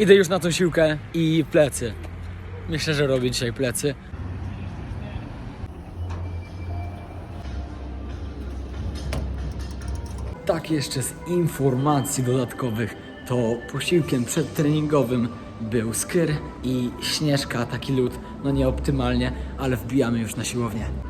Idę już na tą siłkę i plecy. Myślę, że robię dzisiaj plecy. Tak jeszcze z informacji dodatkowych, to posiłkiem przedtreningowym był skyr i śnieżka, taki lód, no nie optymalnie, ale wbijamy już na siłownię.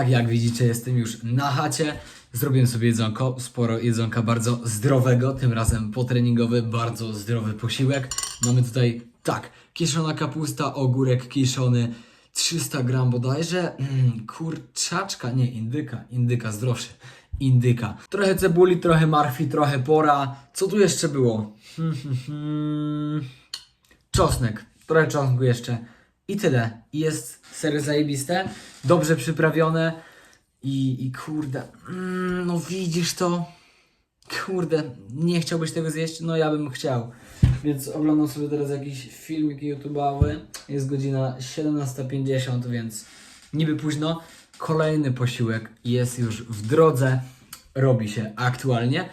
Tak jak widzicie, jestem już na chacie. Zrobiłem sobie jedzonko, sporo jedzonka bardzo zdrowego, tym razem potreningowy, bardzo zdrowy posiłek. Mamy tutaj tak, kiszona kapusta, ogórek kiszony, 300 gram bodajże, mm, kurczaczka, nie, indyka, indyka zdrowszy. indyka. Trochę cebuli, trochę marchwi, trochę pora. Co tu jeszcze było? Hmm, hmm, hmm. Czosnek. Trochę czosnku jeszcze. I tyle. I jest serio zajebiste. Dobrze przyprawione. I, i kurde. Mm, no widzisz to? Kurde, nie chciałbyś tego zjeść? No ja bym chciał. Więc oglądam sobie teraz jakiś filmik YouTube'owy. Jest godzina 17.50, więc niby późno. Kolejny posiłek jest już w drodze. Robi się aktualnie.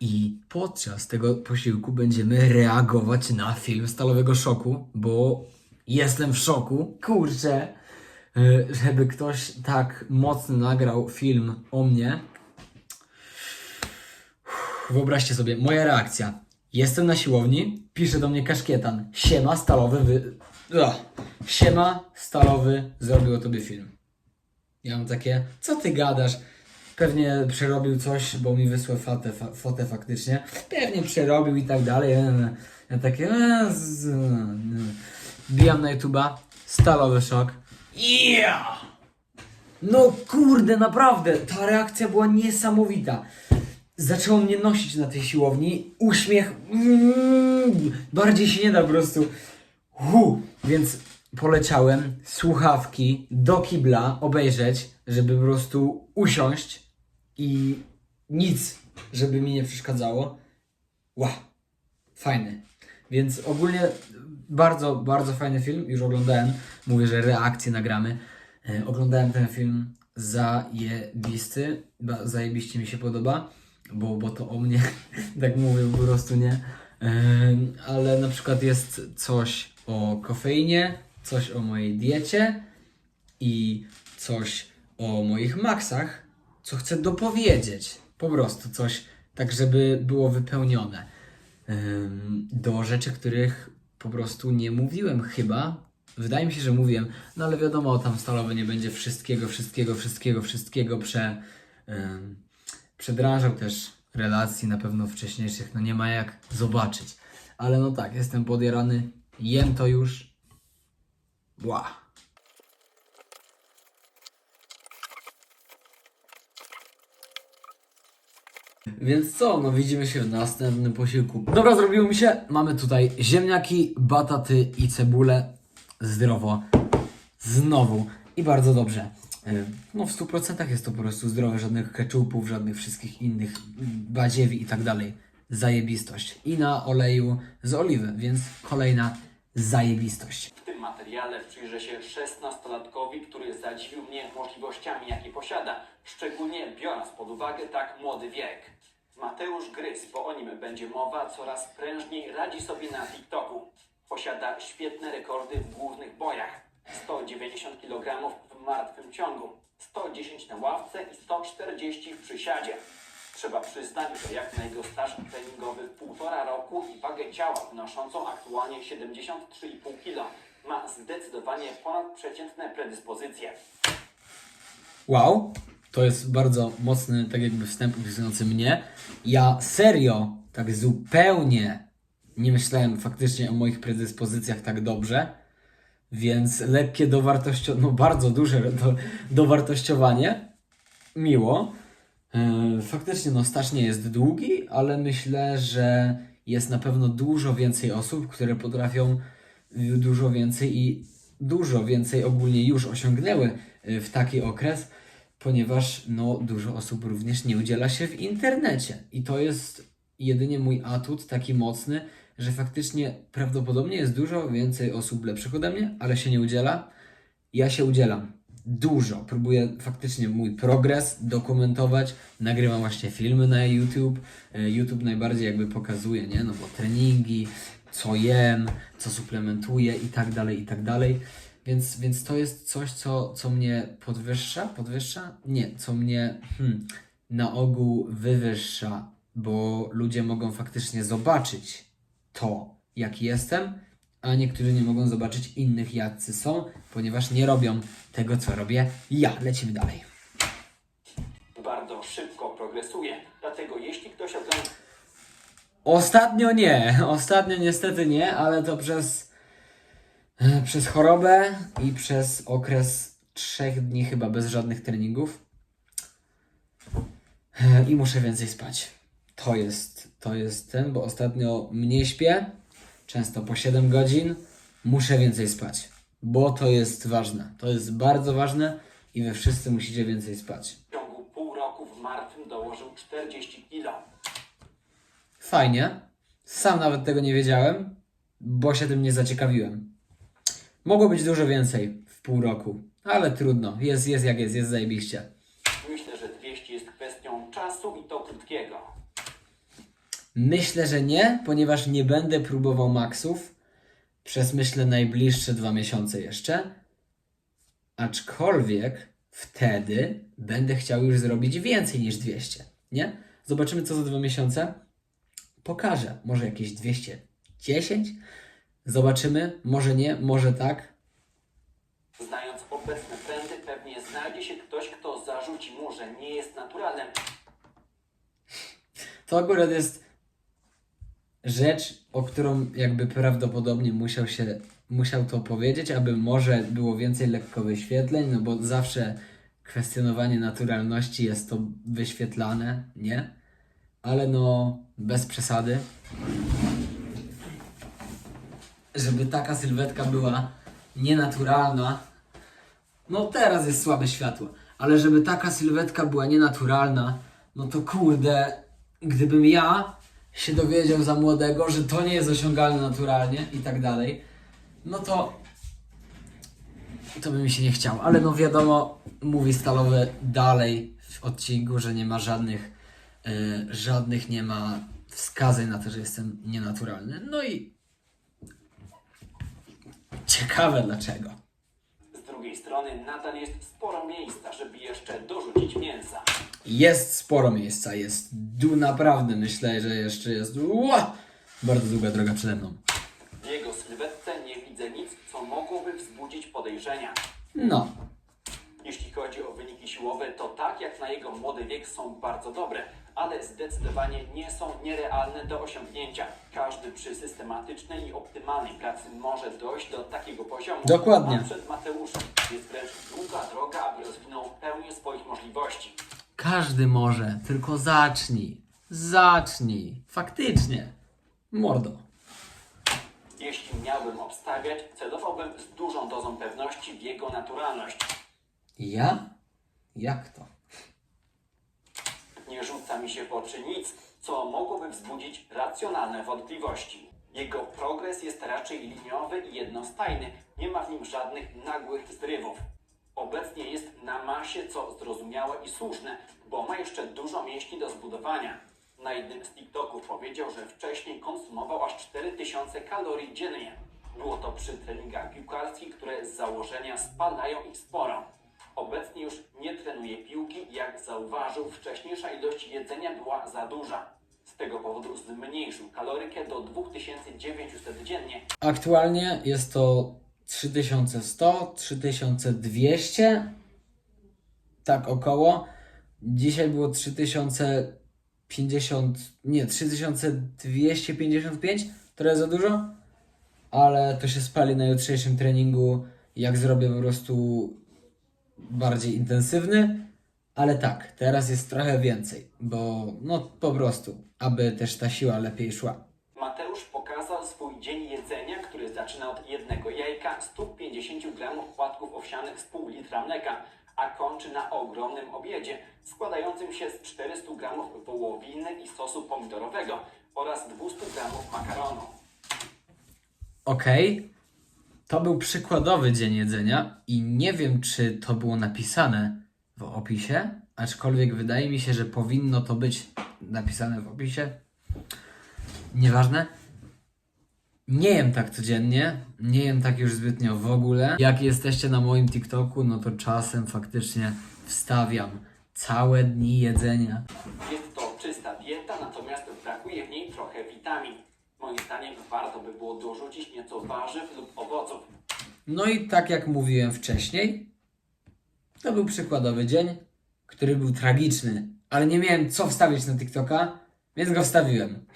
I podczas tego posiłku będziemy reagować na film Stalowego Szoku, bo jestem w szoku. Kurczę, y, żeby ktoś tak mocno nagrał film o mnie, Wyobraźcie sobie, moja reakcja. Jestem na siłowni, pisze do mnie kaszkietan. Siema, stalowy wy... Siema, stalowy, zrobił o tobie film. Ja mam takie, co ty gadasz? Pewnie przerobił coś, bo mi wysłał fotę, fotę faktycznie. Pewnie przerobił i tak dalej. Ja takie, e, z, e. bijam na YouTube'a, stalowy szok. Yeah! No kurde, naprawdę, ta reakcja była niesamowita. Zaczęło mnie nosić na tej siłowni. Uśmiech. Mm, bardziej się nie da po prostu. Hu. Więc poleciałem słuchawki do kibla obejrzeć, żeby po prostu usiąść i nic, żeby mi nie przeszkadzało. Wow. Fajny. Więc ogólnie bardzo, bardzo fajny film. Już oglądałem. Mówię, że reakcje nagramy. E, oglądałem ten film zajebisty. Zajebiście mi się podoba, bo, bo to o mnie, tak mówię po prostu nie. Em, ale na przykład jest coś o kofeinie, coś o mojej diecie i coś o moich maksach, co chcę dopowiedzieć. Po prostu coś, tak żeby było wypełnione. Do rzeczy, których po prostu nie mówiłem chyba. Wydaje mi się, że mówiłem, no ale wiadomo, tam stalowy nie będzie wszystkiego, wszystkiego, wszystkiego, wszystkiego prze, ym, przedrążał też relacji na pewno wcześniejszych, no nie ma jak zobaczyć. Ale no tak, jestem podjarany, jem to już. Ła. Więc co, no widzimy się w następnym posiłku. Dobra, zrobiło mi się. Mamy tutaj ziemniaki, bataty i cebulę. Zdrowo. Znowu. I bardzo dobrze. Y, No w 100% jest to po prostu zdrowe, żadnych keczupów, żadnych wszystkich innych badziewi i tak dalej. Zajebistość. I na oleju z oliwy, więc kolejna zajebistość. W tym materiale przyjrzę się 16-latkowi, który zadziwił mnie możliwościami, jakie posiada, szczególnie biorąc pod uwagę tak młody wiek. Mateusz Grys, bo o nim będzie mowa, coraz prężniej radzi sobie na TikToku. Posiada świetne rekordy w głównych bojach. 190 kg w martwym ciągu, 110 na ławce i 140 w przysiadzie. Trzeba przyznać, że jak na jego staż treningowy półtora roku i wagę ciała wynoszącą aktualnie 73,5 kg, ma zdecydowanie ponadprzeciętne predyspozycje. Wow, to jest bardzo mocny, tak jakby wstęp opisujący mnie. Ja serio, tak zupełnie nie myślałem faktycznie o moich predyspozycjach tak dobrze, więc lekkie dowartościowanie, no bardzo duże do, dowartościowanie, miło. Yy, Faktycznie no staż nie jest długi, ale myślę, że jest na pewno dużo więcej osób, które potrafią dużo więcej i dużo więcej ogólnie już osiągnęły y, w taki okres, ponieważ no dużo osób również nie udziela się w internecie i to jest jedynie mój atut taki mocny, że faktycznie prawdopodobnie jest dużo więcej osób lepszych ode mnie, ale się nie udziela. Ja się udzielam dużo. Próbuję faktycznie mój progres dokumentować. Nagrywam właśnie filmy na YouTube. E, YouTube najbardziej jakby pokazuje, nie? No bo treningi, co jem, co suplementuję i tak dalej, i tak dalej. Więc, więc to jest coś, co, co mnie podwyższa, podwyższa? Nie, co mnie hmm, na ogół wywyższa, bo ludzie mogą faktycznie zobaczyć to, jaki jestem, a niektórzy nie mogą zobaczyć innych, jacy są, ponieważ nie robią tego, co robię ja. Lecimy dalej. Bardzo szybko progresuje, dlatego jeśli ktoś ogląda Ostatnio nie, ostatnio niestety nie, ale to przez, przez chorobę i przez okres trzech dni chyba bez żadnych treningów. E, I muszę więcej spać. To jest, to jest ten, bo ostatnio mniej śpię, często po 7 godzin. Muszę więcej spać, bo to jest ważne. To jest bardzo ważne i wy wszyscy musicie więcej spać. W ciągu pół roku w martwym dołożył 40 kilo. Fajnie. Sam nawet tego nie wiedziałem, bo się tym nie zaciekawiłem. Mogło być dużo więcej w pół roku, ale trudno. Jest, jest jak jest, jest zajebiście. Myślę, że 200 jest kwestią czasu i to krótkiego. Myślę, że nie, ponieważ nie będę próbował maksów przez myślę najbliższe dwa miesiące jeszcze. Aczkolwiek wtedy będę chciał już zrobić więcej niż 200, nie? Zobaczymy co za dwa miesiące. Pokażę, może jakieś 210. Zobaczymy, może nie, może tak. Znając obecne trendy, pewnie znajdzie się ktoś, kto zarzuci mu, że nie jest naturalnym. To akurat jest rzecz, o którą jakby prawdopodobnie musiał się, musiał to powiedzieć, aby może było więcej lekko wyświetleń, no bo zawsze kwestionowanie naturalności jest to wyświetlane, nie? Ale no, bez przesady. Żeby taka sylwetka była nienaturalna, no teraz jest słabe światło, ale żeby taka sylwetka była nienaturalna, no to kurde, gdybym ja się dowiedział za młodego, że to nie jest osiągalne naturalnie i tak dalej, no to to by mi się nie chciało. Ale no wiadomo, mówi stalowy dalej w odcinku, że nie ma żadnych, e, żadnych nie ma wskazań na to, że jestem nienaturalny. No i ciekawe dlaczego. Z drugiej strony nadal jest sporo miejsca, żeby jeszcze dorzucić mięsa. Jest sporo miejsca, jest du naprawdę myślę, że jeszcze jest ua, bardzo długa droga przede mną. W jego sylwetce nie widzę nic, co mogłoby wzbudzić podejrzenia. No, Jeśli chodzi o wyniki siłowe, to tak jak na jego młody wiek są bardzo dobre, ale zdecydowanie nie są nierealne do osiągnięcia. Każdy przy systematycznej i optymalnej pracy może dojść do takiego poziomu. Dokładnie. A przed Mateuszem jest wręcz długa droga, aby rozwinął w pełni swoich możliwości. każdy może, tylko zacznij, zacznij, faktycznie, mordo. Jeśli miałbym obstawiać, celowałbym z dużą dozą pewności w jego naturalność. Ja? Jak to? Nie rzuca mi się w oczy nic, co mogłoby wzbudzić racjonalne wątpliwości. Jego progres jest raczej liniowy i jednostajny, nie ma w nim żadnych nagłych zrywów. Obecnie jest na masie, co zrozumiałe i słuszne, bo ma jeszcze dużo mięśni do zbudowania. Na jednym z TikToków powiedział, że wcześniej konsumował aż 4000 kalorii dziennie. Było to przy treningach piłkarskich, które z założenia spalają ich sporo. Obecnie już nie trenuje piłki jak zauważył, wcześniejsza ilość jedzenia była za duża. Z tego powodu zmniejszył kalorykę do 2900 dziennie Aktualnie jest to 3100, 3200, tak około. Dzisiaj było 3050, nie, 3255, trochę za dużo, ale to się spali na jutrzejszym treningu, jak zrobię po prostu bardziej intensywny. Ale tak, teraz jest trochę więcej, bo no po prostu, aby też ta siła lepiej szła. Mateusz pokazał swój dzień jedzenia, który zaczyna od jednego jajka, 150 gramów płatków owsianych z pół litra mleka, a kończy na ogromnym obiedzie, składającym się z 400 gramów wołowiny i sosu pomidorowego oraz 200 gramów makaronu. Okej, to był przykładowy dzień jedzenia i nie wiem, czy to było napisane w opisie, aczkolwiek wydaje mi się, że powinno to być napisane w opisie. Nieważne. Nie jem tak codziennie, nie jem tak już zbytnio w ogóle. Jak jesteście na moim TikToku, no to czasem faktycznie wstawiam całe dni jedzenia. Jest to czysta dieta, natomiast brakuje w niej trochę witamin. Moim zdaniem warto by było dorzucić nieco warzyw lub owoców. No i tak jak mówiłem wcześniej, to był przykładowy dzień, który był tragiczny, ale nie miałem co wstawić na TikToka, więc go wstawiłem.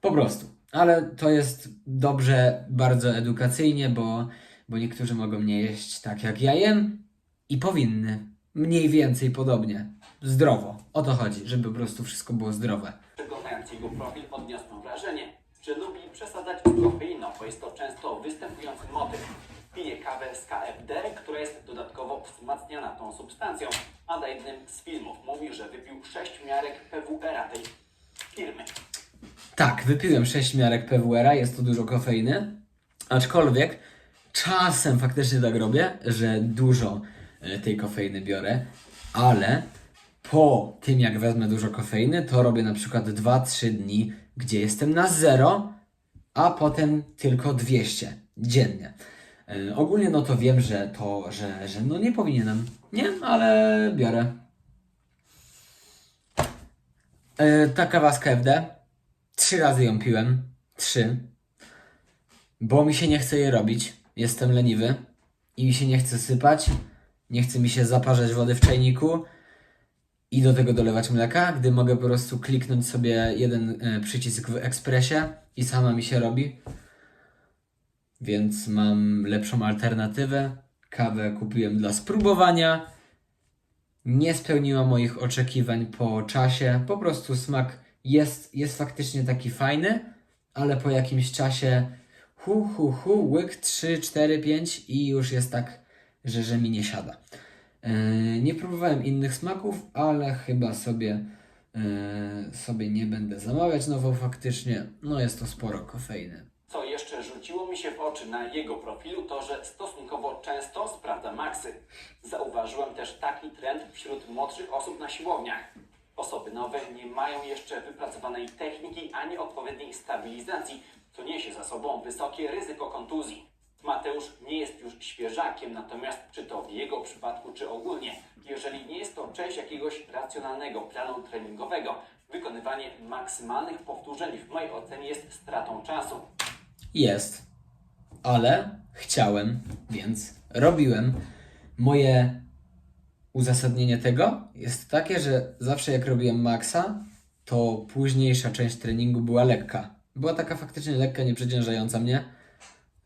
Po prostu. Ale to jest dobrze, bardzo edukacyjnie, bo, bo niektórzy mogą nie jeść tak jak ja jem i powinny. Mniej więcej podobnie. zdrowo. O to chodzi, żeby po prostu wszystko było zdrowe. Przeglądając jego profil odniosłem wrażenie, że lubi przesadzać z kofeiną, bo jest to często występujący motyw. Pije kawę z KFD, która jest dodatkowo wzmacniana tą substancją, a na jednym z filmów mówi, że wypił 6 miarek PWR-a tej firmy. Tak, wypiłem 6 miarek PWR-a, jest to dużo kofeiny, aczkolwiek czasem faktycznie tak robię, że dużo e, tej kofeiny biorę, ale po tym jak wezmę dużo kofeiny, to robię na przykład 2-3 dni, gdzie jestem na zero, a potem tylko 200 dziennie. E, ogólnie no to wiem, że to, że, że no nie powinienem, nie, ale biorę. E, ta kawa z KFD. Trzy razy ją piłem. Trzy. Bo mi się nie chce je robić. Jestem leniwy. I mi się nie chce sypać. Nie chce mi się zaparzać wody w czajniku. I do tego dolewać mleka, gdy mogę po prostu kliknąć sobie jeden e, przycisk w ekspresie i sama mi się robi. Więc mam lepszą alternatywę. Kawę kupiłem dla spróbowania nie spełniła moich oczekiwań po czasie. Po prostu smak jest, jest faktycznie taki fajny, ale po jakimś czasie hu, hu, hu, łyk 3, 4, 5 i już jest tak, że, że mi nie siada. Yy, nie próbowałem innych smaków, ale chyba sobie, yy, sobie nie będę zamawiać nowo faktycznie. No jest to sporo kofeiny. Co jeszcze rzuciło mi się w oczy na jego profilu, to że stosunkowo często sprawdza maksy. Zauważyłem też taki trend wśród młodszych osób na siłowniach. Osoby nowe nie mają jeszcze wypracowanej techniki ani odpowiedniej stabilizacji, co niesie za sobą wysokie ryzyko kontuzji. Mateusz nie jest już świeżakiem, natomiast czy to w jego przypadku, czy ogólnie, jeżeli nie jest to część jakiegoś racjonalnego planu treningowego, wykonywanie maksymalnych powtórzeń w mojej ocenie jest stratą czasu. Jest, ale chciałem, więc robiłem. Moje uzasadnienie tego jest takie, że zawsze jak robiłem maksa, to późniejsza część treningu była lekka. Była taka faktycznie lekka, nieprzeciążająca mnie.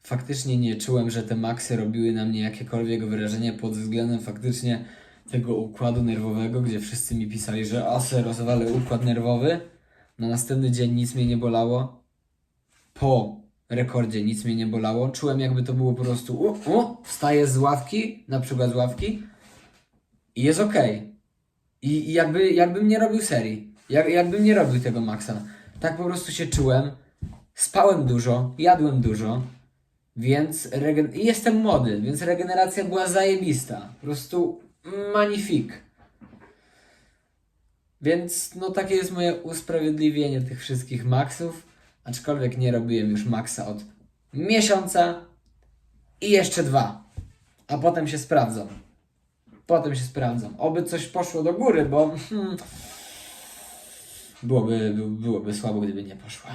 Faktycznie nie czułem, że te maksy robiły na mnie jakiekolwiek wrażenie pod względem faktycznie tego układu nerwowego, gdzie wszyscy mi pisali, że asy rozwalę układ nerwowy. Na następny dzień nic mnie nie bolało po rekordzie nic mnie nie bolało. Czułem jakby to było po prostu u, u, wstaję z ławki, na przykład z ławki i jest okej. I, I jakby, jakbym nie robił serii. Jak, jakbym nie robił tego maksa. Tak po prostu się czułem. Spałem dużo, jadłem dużo, więc regen... jestem młody, więc regeneracja była zajebista. Po prostu magnifik. Więc no takie jest moje usprawiedliwienie tych wszystkich maksów. Aczkolwiek nie robiłem już maksa od miesiąca i jeszcze dwa. A potem się sprawdzą. Potem się sprawdzą. Oby coś poszło do góry, bo hmm, byłoby, by, byłoby słabo, gdyby nie poszło.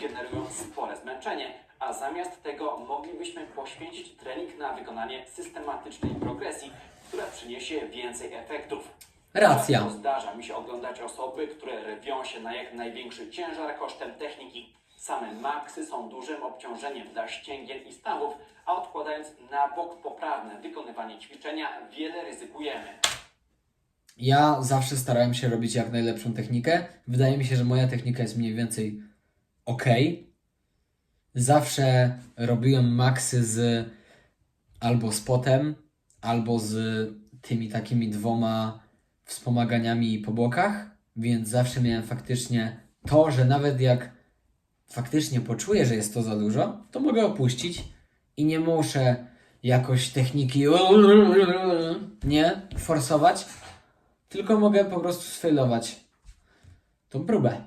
generują spore zmęczenie, a zamiast tego moglibyśmy poświęcić trening na wykonanie systematycznej progresji, która przyniesie więcej efektów. Racja. Często Zdarza mi się oglądać osoby, które rwią się na jak największy ciężar kosztem techniki. Same maksy są dużym obciążeniem dla ścięgien i stawów, a odkładając na bok poprawne wykonywanie ćwiczenia, wiele ryzykujemy. Ja zawsze starałem się robić jak najlepszą technikę. Wydaje mi się, że moja technika jest mniej więcej ok. Zawsze robiłem maksy z albo spotem, albo z tymi takimi dwoma wspomaganiami po bokach, więc zawsze miałem faktycznie to, że nawet jak faktycznie poczuję, że jest to za dużo, to mogę opuścić i nie muszę jakoś techniki nie forsować, tylko mogę po prostu sfailować tą próbę.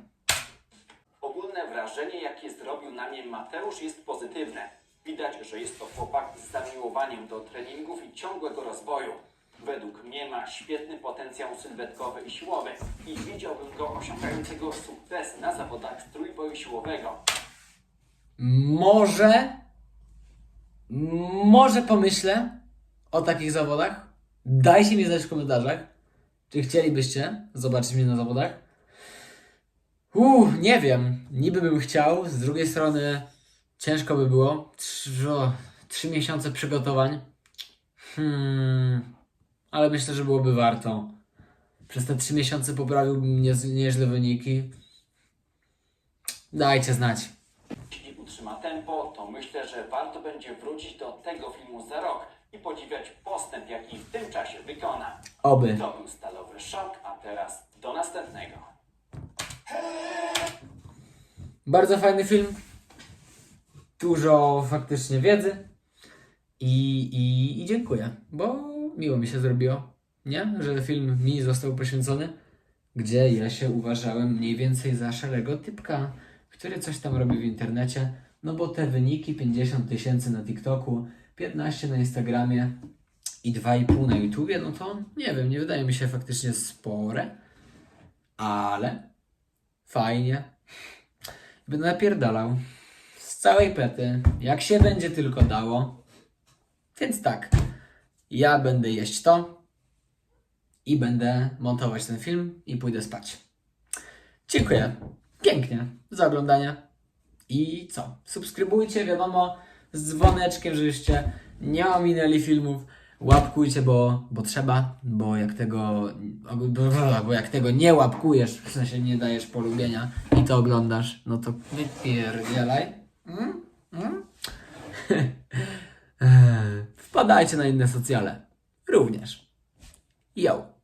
Ogólne wrażenie, jakie zrobił na mnie Mateusz, jest pozytywne. Widać, że jest to chłopak z zamiłowaniem do treningów i ciągłego rozwoju. Według mnie ma świetny potencjał sylwetkowy i siłowy i widziałbym go osiągającego sukces na zawodach trójboju siłowego. Może, może pomyślę o takich zawodach. Dajcie mi znać w komentarzach, czy chcielibyście zobaczyć mnie na zawodach. Nie wiem. Niby bym chciał, z drugiej strony ciężko by było. Trzy, o, trzy miesiące przygotowań. Hmm, ale myślę, że byłoby warto. przez te 3 miesiące poprawił nie, nieźle wyniki. Dajcie znać. Jeśli utrzyma tempo, to myślę, że warto będzie wrócić do tego filmu za rok i podziwiać postęp, jaki w tym czasie wykona. Oby. To był Stalowy Szok, a teraz do następnego. Bardzo fajny film. Dużo faktycznie wiedzy. I, i, I dziękuję, bo miło mi się zrobiło. Nie? Że film mi został poświęcony, gdzie ja się uważałem mniej więcej za szarego typka, który coś tam robi w internecie. No bo te wyniki 50 tysięcy na TikToku, 15 na Instagramie i 2,5 na YouTubie, no to nie wiem, nie wydaje mi się faktycznie spore, ale fajnie. Będę napierdalał z całej pety, jak się będzie tylko dało. Więc tak, ja będę jeść to i będę montować ten film i pójdę spać. Dziękuję pięknie za oglądanie. I co? Subskrybujcie, wiadomo, z dzwoneczkiem, żebyście nie ominęli filmów. Łapkujcie, bo, bo trzeba, bo jak tego bo jak tego nie łapkujesz, w sensie nie dajesz polubienia i to oglądasz, no to wypierdzielaj. Mm? Mm? Wpadajcie na inne socjale. Również. Yo.